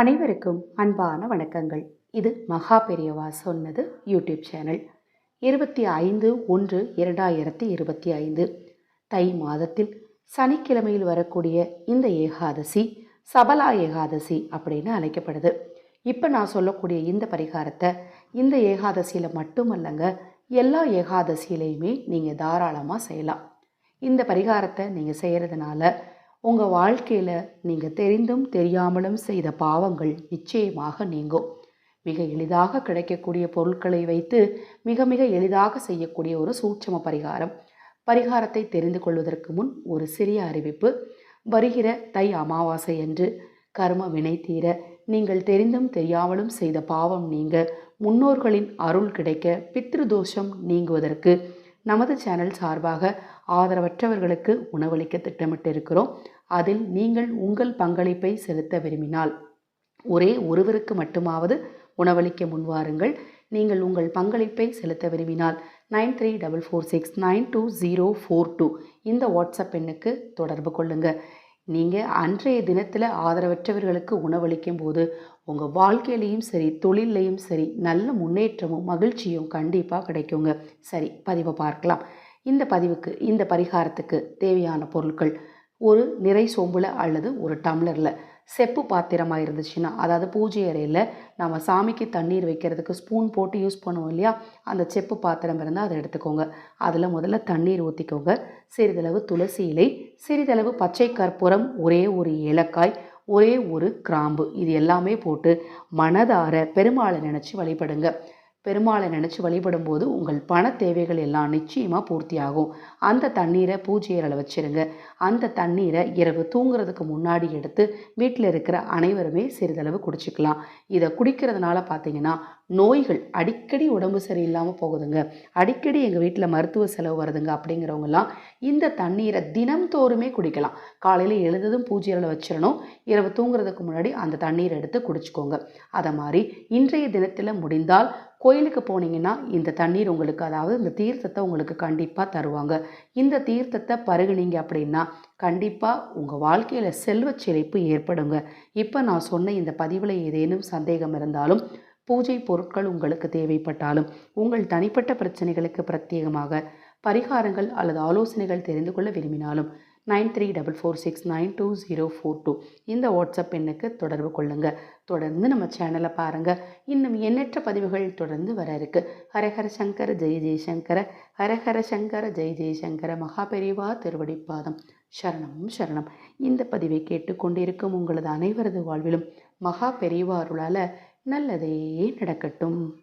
அனைவருக்கும் அன்பான வணக்கங்கள். இது மகா பெரியவா சொன்னது யூடியூப் சேனல். இருபத்தி ஐந்து ஒன்று இரண்டாயிரத்தி இருபத்தி ஐந்து. தை மாதத்தில் சனிக்கிழமையில் வரக்கூடிய இந்த ஏகாதசி சபலா ஏகாதசி அப்படின்னு அழைக்கப்படுது. இப்போ நான் சொல்லக்கூடிய இந்த பரிகாரத்தை இந்த ஏகாதசியில் மட்டுமல்லங்க எல்லா ஏகாதசியிலையுமே நீங்கள் தாராளமாக செய்யலாம். இந்த பரிகாரத்தை நீங்கள் செய்கிறதுனால உங்கள் வாழ்க்கையில் நீங்கள் தெரிந்தும் தெரியாமலும் செய்த பாவங்கள் நிச்சயமாக நீங்கும். மிக எளிதாக கிடைக்கக்கூடிய பொருட்களை வைத்து மிக மிக எளிதாக செய்யக்கூடிய ஒரு சூட்சம பரிகாரம். பரிகாரத்தை தெரிந்து கொள்வதற்கு முன் ஒரு சிறிய அறிவிப்பு. வருகிற தை அமாவாசை என்று கர்ம வினை தீர நீங்கள் தெரிந்தும் தெரியாமலும் செய்த பாவம் நீங்க முன்னோர்களின் அருள் கிடைக்க பித்ருதோஷம் நீங்குவதற்கு நமது சேனல் சார்பாக ஆதரவற்றவர்களுக்கு உணவளிக்க திட்டமிட்டிருக்கிறோம். அதில் நீங்கள் உங்கள் பங்களிப்பை செலுத்த விரும்பினால். ஒரே ஒருவருக்கு மட்டுமாவது உணவளிக்க முன்வாருங்கள். நீங்கள் உங்கள் பங்களிப்பை செலுத்த விரும்பினால் nine three double four six nine two zero four two இந்த வாட்ஸ்அப் எண்ணுக்கு தொடர்பு கொள்ளுங்கள் நீங்கள் அன்றைய தினத்தில் ஆதரவற்றவர்களுக்கு உணவளிக்கும் போது உங்கள் வாழ்க்கையிலையும் சரி தொழிலையும் சரி நல்ல முன்னேற்றமும் மகிழ்ச்சியும் கண்டிப்பாக கிடைக்குங்க. சரி பதிவை பார்க்கலாம். இந்த பதிவுக்கு இந்த பரிகாரத்துக்கு தேவையான பொருட்கள் ஒரு நிறை சொம்பில் அல்லது ஒரு டம்ளரில் செப்பு பாத்திரமாக இருந்துச்சுன்னா அதாவது பூஜை அறையில் நம்ம சாமிக்கு தண்ணீர் வைக்கிறதுக்கு ஸ்பூன் போட்டு யூஸ் பண்ணுவோம் இல்லையா? அந்த செப்பு பாத்திரம் இருந்தால் அதை எடுத்துக்கோங்க. அதில் முதல்ல தண்ணீர் ஊற்றிக்கோங்க சிறிதளவு துளசி இலை சிறிதளவு பச்சை கற்பூரம் ஒரே ஒரு ஏலக்காய் ஒரே ஒரு கிராம்பு. இது எல்லாமே போட்டு மனதார பெருமாளை நினச்சி வழிபடுங்க. பெருமாளை நினச்சி வழிபடும்போது உங்கள் பண தேவைகள் எல்லாம் நிச்சயமாக பூர்த்தியாகும். அந்த தண்ணீரை பூஜை அறையில் வச்சுருங்க. அந்த தண்ணீரை இரவு தூங்குறதுக்கு முன்னாடி எடுத்து வீட்டில் இருக்கிற அனைவருமே சிறிதளவு குடிச்சிக்கலாம். இதை குடிக்கிறதுனால பார்த்தீங்கன்னா நோய்கள் அடிக்கடி உடம்பு சரியில்லாமல் போகுதுங்க. அடிக்கடி எங்கள் வீட்டில் மருத்துவ செலவு வருதுங்க அப்படிங்கிறவங்கலாம் இந்த தண்ணீரை தினம்தோறுமே குடிக்கலாம். காலையில் எழுந்ததும் பூஜையில் வச்சிடணும் இரவு தூங்குறதுக்கு முன்னாடி அந்த தண்ணீரை எடுத்து குடிச்சிக்கோங்க. அதை மாதிரி இன்றைய தினத்தில் முடிந்தால் கோயிலுக்கு போனீங்கன்னா இந்த தண்ணீர் உங்களுக்கு அதாவது இந்த தீர்த்தத்தை உங்களுக்கு கண்டிப்பாக தருவாங்க. இந்த தீர்த்தத்தை பருகுனீங்க அப்படின்னா கண்டிப்பாக உங்கள் வாழ்க்கையில் செல்வ செழிப்பு ஏற்படுங்க. இப்போ நான் சொன்ன இந்த பதிவில் ஏதேனும் சந்தேகம் இருந்தாலும் பூஜை பொருட்கள் உங்களுக்கு தேவைப்பட்டாலும் உங்கள் தனிப்பட்ட பிரச்சனைகளுக்கு பிரத்யேகமாக பரிகாரங்கள் அல்லது ஆலோசனைகள் தெரிந்து கொள்ள விரும்பினாலும் nine three double four six nine two zero four two. இந்த வாட்ஸ்அப் எண்ணுக்கு தொடர்பு கொள்ளுங்கள் தொடர்ந்து நம்ம சேனலை பாருங்கள் இன்னும் எண்ணற்ற பதிவுகள் தொடர்ந்து வர இருக்கு. ஹரஹர சங்கர ஜெய் ஜெய்சங்கர. ஹரஹர சங்கர ஜெய் ஜெய்சங்கர. மகாபெரிவா திருவடிப்பாதம். சரணம் சரணம். இந்த பதிவை கேட்டுக்கொண்டிருக்கும் உங்களது அனைவரது வாழ்விலும் மகா பெரியவா அருளால் நல்லதே நடக்கட்டும்.